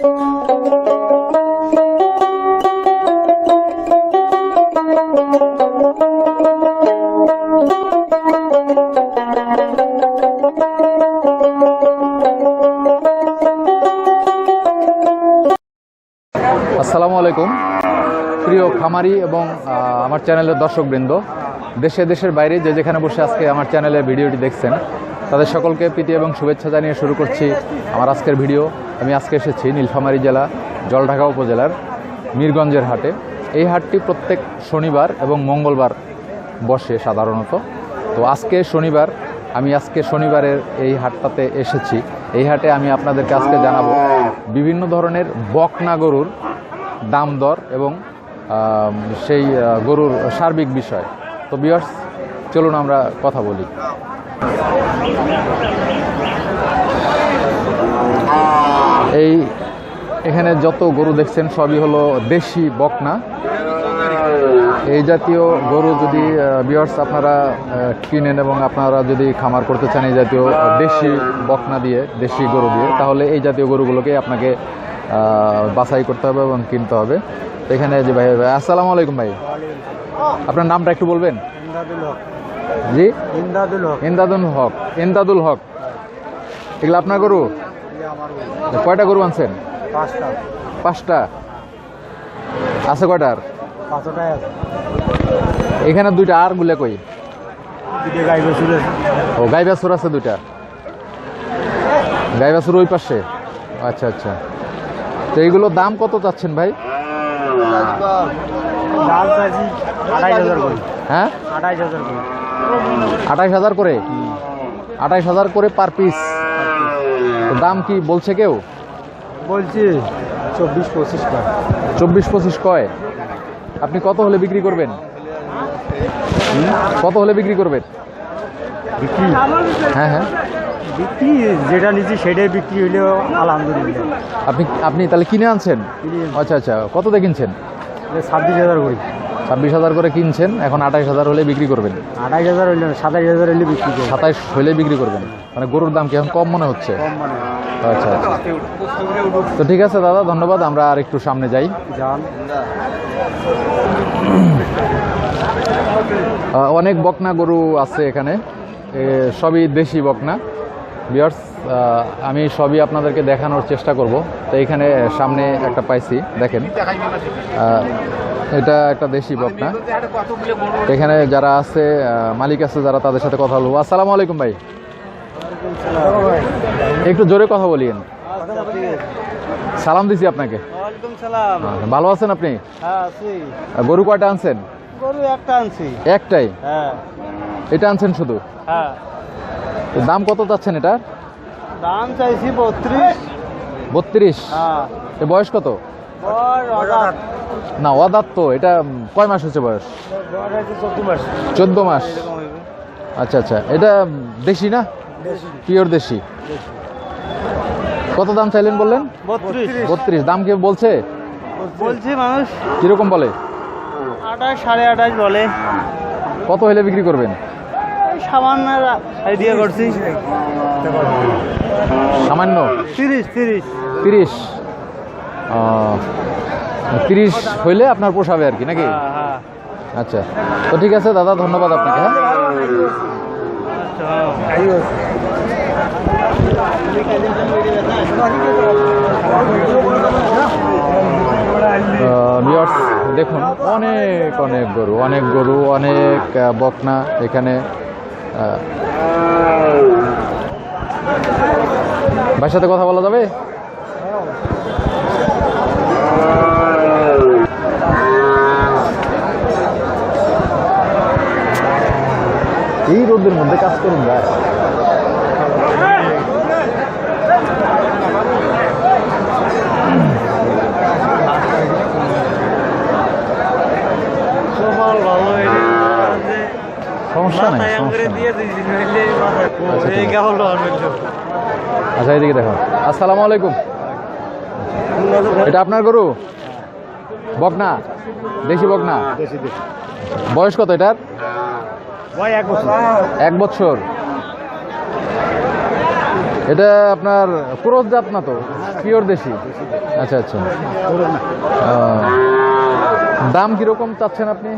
আসসালামু আলাইকুম। প্রিয় খামারি এবং আমার চ্যানেলের দর্শকবৃন্দ, দেশে দেশের বাইরে যে যেখানে বসে আজকে আমার চ্যানেলে ভিডিওটি দেখছেন, তাদের সকলকে প্রীতি এবং শুভেচ্ছা জানিয়ে শুরু করছি আমার আজকের ভিডিও। আমি আজকে এসেছি নীলফামারী জেলা, জলঢাকা উপজেলার মীরগঞ্জের হাটে। এই হাটটি প্রত্যেক শনিবার এবং মঙ্গলবার বসে সাধারণত। তো আজকে শনিবার, আমি আজকে শনিবারের এই হাটটাতে এসেছি। এই হাটে আমি আপনাদেরকে আজকে জানাব বিভিন্ন ধরনের বকনা গরুর দাম দর এবং সেই গরুর সার্বিক বিষয়। তো বিয়ার্স চলুন আমরা কথা বলি এই এখানে যত গরু দেখছেন সবই হলো দেশি বকনা। এই জাতীয় গরু যদি বিয়ার্স আপনারা কিনেন এবং আপনারা যদি খামার করতে চান এই জাতীয় দেশি বকনা দিয়ে দেশি গরু দিয়ে তাহলে এই জাতীয় গরুগুলোকে আপনাকে বাছাই করতে হবে এবং কিনতে হবে। এখানে যে ভাই ভাই আসসালামু আলাইকুম ভাই। আপনার নামটা একটু বলবেন? জি? ইমদাদুল হক। ইমদাদুল হক ইমদাদুল হক। এগুলো আপনার গরু। কয়টা গরু আনছেন? পাঁচটা। পাঁচটা? আছে কয়টার? পাঁচটায় আছে। এখানে দুইটা আর গুলে কই? গাই আছে ও গাই বাছুর আছে দুইটা। গাই বাছুর ওই পাশে? আচ্ছা আচ্ছা। তো এইগুলোর দাম কত চাচ্ছেন ভাই? চাইছি হাজার করে। হ্যাঁ? আড়াইশ হাজার করে। আঠাইশ হাজার করে? আঠাইশ হাজার করে পার পিস। দাম কি বলছে কেউ? বলছি চব্বিশ পঁচিশ কয়? চব্বিশ পঁচিশ কয়? আপনি কত হলে বিক্রি করবেন? কত হলে বিক্রি করবেন? বিক্রি? হ্যাঁ হ্যাঁ। বিক্রি যেটা নিচ্ছি সেটাই বিক্রি হইলেও আলহামদুলিল্লাহ। আপনি আপনি তাহলে কিনে আনছেন? আচ্ছা আচ্ছা। কত দেখেনছেন কিনছেন? ছাব্বিশ হাজার করে। ছাব্বিশ হাজার করে কিনছেন এখন আঠাইশ হাজার হলে বিক্রি করবেন। আড়াইশ হাজার হইলে সাতাইশ হাজার হইলে বিক্রি করব সাতাইশ হলে বিক্রি করবেন। মানে গরুর দাম কি এখন কম মনে হচ্ছে? আচ্ছা আচ্ছা। তো ঠিক আছে দাদা ধন্যবাদ আমরা আর একটু সামনে যাই। অনেক বকনা গরু আছে এখানে। সবই দেশি বকনা। বিয়ার্স আমি সবই আপনাদেরকে দেখানোর চেষ্টা করব। তো এখানে সামনে একটা পাইছি দেখেন। এটা একটা দেশি বকনা এখানে যারা আছে মালিক আছে যারা তাদের সাথে কথা বলব। আসসালামু আলাইকুম ভাই। একটু জোরে কথা বলিয়েন। সালাম দিছি আপনাকে। ভালো আছেন আপনি? হ্যাঁ গরু কয়টা আনছেন? গরু একটা আনছি। একটাই? হ্যাঁ। এটা আনছেন শুধু? হ্যাঁ। দাম কত চাচ্ছেন এটা দাম চাইছি বত্রিশ। বত্রিশ? হ্যাঁ। এ বয়স কত? না অদাত তো এটা কয় মাস হচ্ছে বয়স? চোদ্দ মাস। আচ্ছা আচ্ছা। এটা দেশি না? পিওর দেশি। কত দাম চাইলেন বললেন? বত্রিশ। দাম কি বলছে? বলছি মানুষ। কীরকম বলে? আঠাশ সাড়ে আঠাশ বলে। কত হলে বিক্রি করবেন? সামান্য আইডিয়া করছি। সামান্য? তিরিশ তিরিশ। তিরিশ? তিরিশ হইলে আপনার পোষাবে আর কি নাকি? হ্যাঁ হ্যাঁ। আচ্ছা। তো ঠিক আছে দাদা ধন্যবাদ আপনাকে হ্যাঁ? দেখুন অনেক অনেক গরু অনেক গরু অনেক বকনা এখানে। ভাইয়ের সাথে কথা বলা যাবে? এই রোদের মধ্যে কাজ করুন ভাই। সমস্যা নাই আচ্ছা এদিকে দেখো। আসসালামু আলাইকুম। এটা আপনার গরু? বকনা? দেশি বকনা? বয়স কত এটার? এক বছর। এক বছর। এটা আপনার ক্রোস জাত না তো? পিওর দেশি? আচ্ছা আচ্ছা। দাম কীরকম চাচ্ছেন আপনি?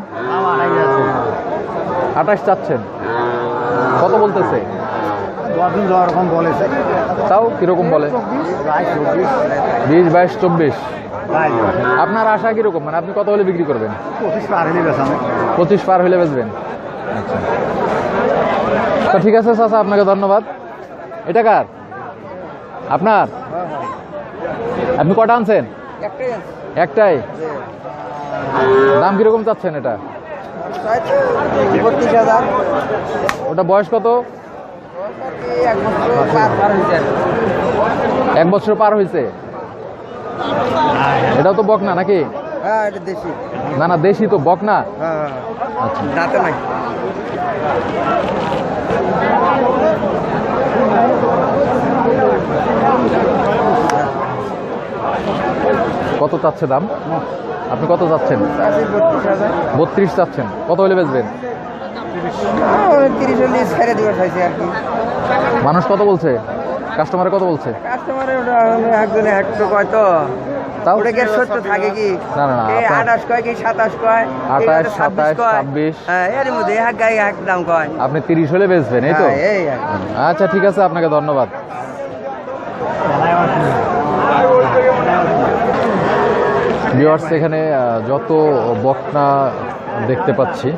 আঠাশ চাচ্ছেন। কত বলতেছে? বলেছে তাও কীরকম বলে? বিশ বাইশ চব্বিশ। আপনার আশা কীরকম? মানে আপনি কত হলে বিক্রি করবেন? পঁচিশ পার হলে বেচবেন। আচ্ছা তো ঠিক আছে চাচা আপনাকে ধন্যবাদ। এটা কার? আপনার? আপনি কটা আনছেন? একটাই? দাম কীরকম চাচ্ছেন এটা? ওটা বয়স কত? এক বছর পার হয়েছে এটাও তো নাকি? হ্যাঁ এটা দেশি না না, দেশি তো, বকনা? হ্যাঁ আচ্ছা। কত চাচ্ছে দাম? আপনি কত চাচ্ছেন? বত্রিশ চাচ্ছেন। কত হলে বেচবেন? মানুষ কত বলছে? কাস্টমারে কত বলছে? একজনে তাও? ওটা কি সত্য থাকে কি? না, না, আঠাশ কয় কি সাতাশ কয়? আঠাশ, সাতাশ, ছাব্বিশ। হ্যাঁ এর মধ্যে এক গায়ে এক দাম কয়। আপনি তিরিশ হলে বেচবেন এই তো? হ্যাঁ। আচ্ছা ঠিক আছে আপনাকে ধন্যবাদ। ভিওয়ার্স এখানে যত বকনা দেখতে পাচ্ছি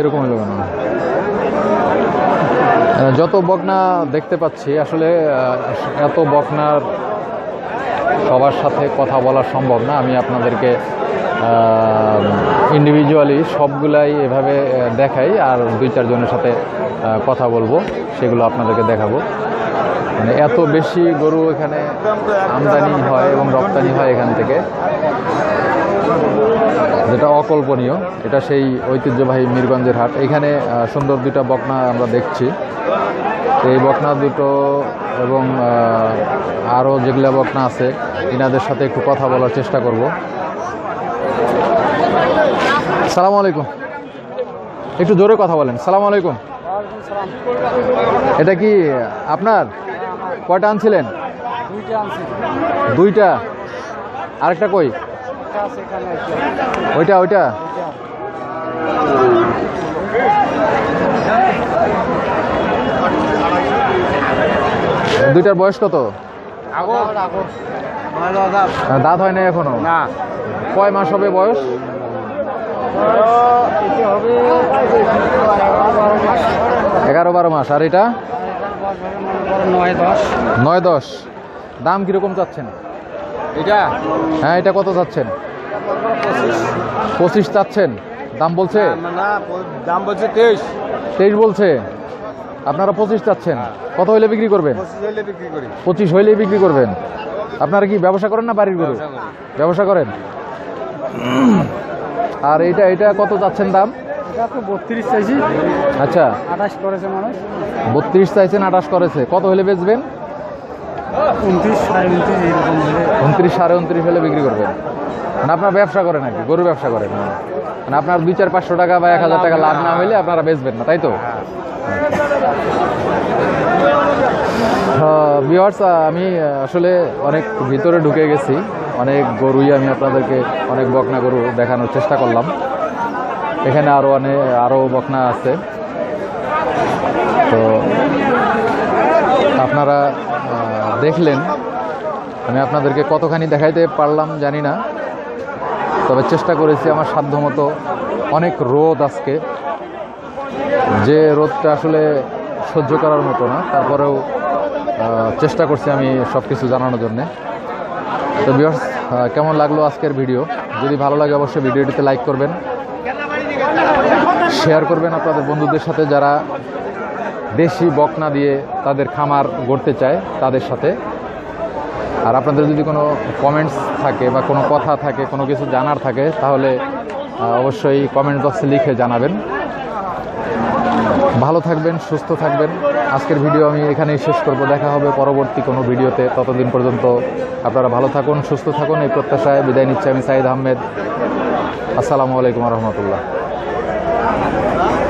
এরকম হলো আহ, যত বকনা দেখতে পাচ্ছি আসলে এত বকনার সবার সাথে কথা বলা সম্ভব না। আমি আপনাদেরকে ইন্ডিভিজুয়ালি সবগুলাই এভাবে দেখাই আর দুই চারজনের সাথে কথা বলব সেগুলো আপনাদেরকে দেখাবো। মানে এত বেশি গরু এখানে আমদানি হয় এবং রপ্তানি হয় এখান থেকে। যেটা অকল্পনীয়, এটা সেই ঐতিহ্যবাহী মীরগঞ্জের হাট। এখানে সুন্দর দুইটা বকনা আমরা দেখছি। এই বকনা দুটো এবং আরও যেগুলো বকনা আছে, ইনাদের সাথে একটু কথা বলার চেষ্টা করব। সালাম আলাইকুম। একটু জোরে কথা বলেন। সালাম আলাইকুম। এটা কি আপনার? কয়টা আনছিলেন? দুইটা আরেকটা কই? ওইটা ওইটা? দুইটার বয়স কত? দাঁত হয় না এখনও? না। কয় মাস হবে বয়স? এগারো বারো মাস। আর এটা? নয় দশ। দাম কীরকম চাচ্ছেন? এটা? হ্যাঁ এটা কত চাচ্ছেন? পঁচিশ চাচ্ছেন। দাম বলছে? দাম বলছে তেইশ। তেইশ বলছে? আপনারা পঁচিশ চাচ্ছেন। কত হইলে বিক্রি করবেন? পঁচিশ হলে বিক্রি করবেন। আপনারা কি ব্যবসা করেন না বাড়ির গরু? ব্যবসা করেন? আর এটা এটা কত চাচ্ছেন দাম? বত্রিশ চাইছি। আচ্ছা। আঠাশ করেছে মানুষ। বত্রিশ চাইছেন আঠাশ করেছে। কত হলে বেচবেন? উনত্রিশ সাড়ে উনত্রিশ উনত্রিশ সাড়ে উনত্রিশ হলে বিক্রি করবেন। মানে আপনার ব্যবসা করেন আর কি গরু ব্যবসা করেন। মানে আপনার দুই চার পাঁচশো টাকা বা এক হাজার টাকা লাভ না হলে আপনারা বেচবেন না তাই তো? বিহার্স আমি আসলে অনেক ভিতরে ঢুকে গেছি। অনেক গরুই আমি আপনাদেরকে অনেক বকনা গরু দেখানোর চেষ্টা করলাম। এখানে আরও অনেক আরও বকনা আছে। তো আপনারা দেখলেন। আমি আপনাদেরকে কতখানি দেখাইতে পারলাম জানি না। তবে চেষ্টা করেছি আমার সাধ্যমতো। অনেক রোদ আজকে। যে রোদটা আসলে সহ্য করার মতো না। তারপরেও চেষ্টা করছি আমি সব কিছু জানানোর জন্যে। তো বিয়ার্স কেমন লাগল আজকের ভিডিও? যদি ভালো লাগে অবশ্যই ভিডিওটিতে লাইক করবেন। শেয়ার করবেন আপনাদের বন্ধুদের সাথে যারা দেশি বকনা দিয়ে তাদের খামার গড়তে চায়, তাদের সাথে। আর আপনাদের যদি কোনো কমেন্টস থাকে বা কোনো কথা থাকে, কোনো কিছু জানার থাকে, তাহলে অবশ্যই কমেন্ট বক্সে লিখে জানাবেন। ভালো থাকবেন, সুস্থ থাকবেন। আজকের ভিডিও আমি এখানেই শেষ করব। দেখা হবে পরবর্তী কোনো ভিডিওতে। ততদিন পর্যন্ত আপনারা ভালো থাকুন, সুস্থ থাকুন। এই প্রত্যাশায় বিদায় নিচ্ছি আমি সাইদ আহমেদ। আসসালামু আলাইকুম রহমতুল্লাহ। Huh?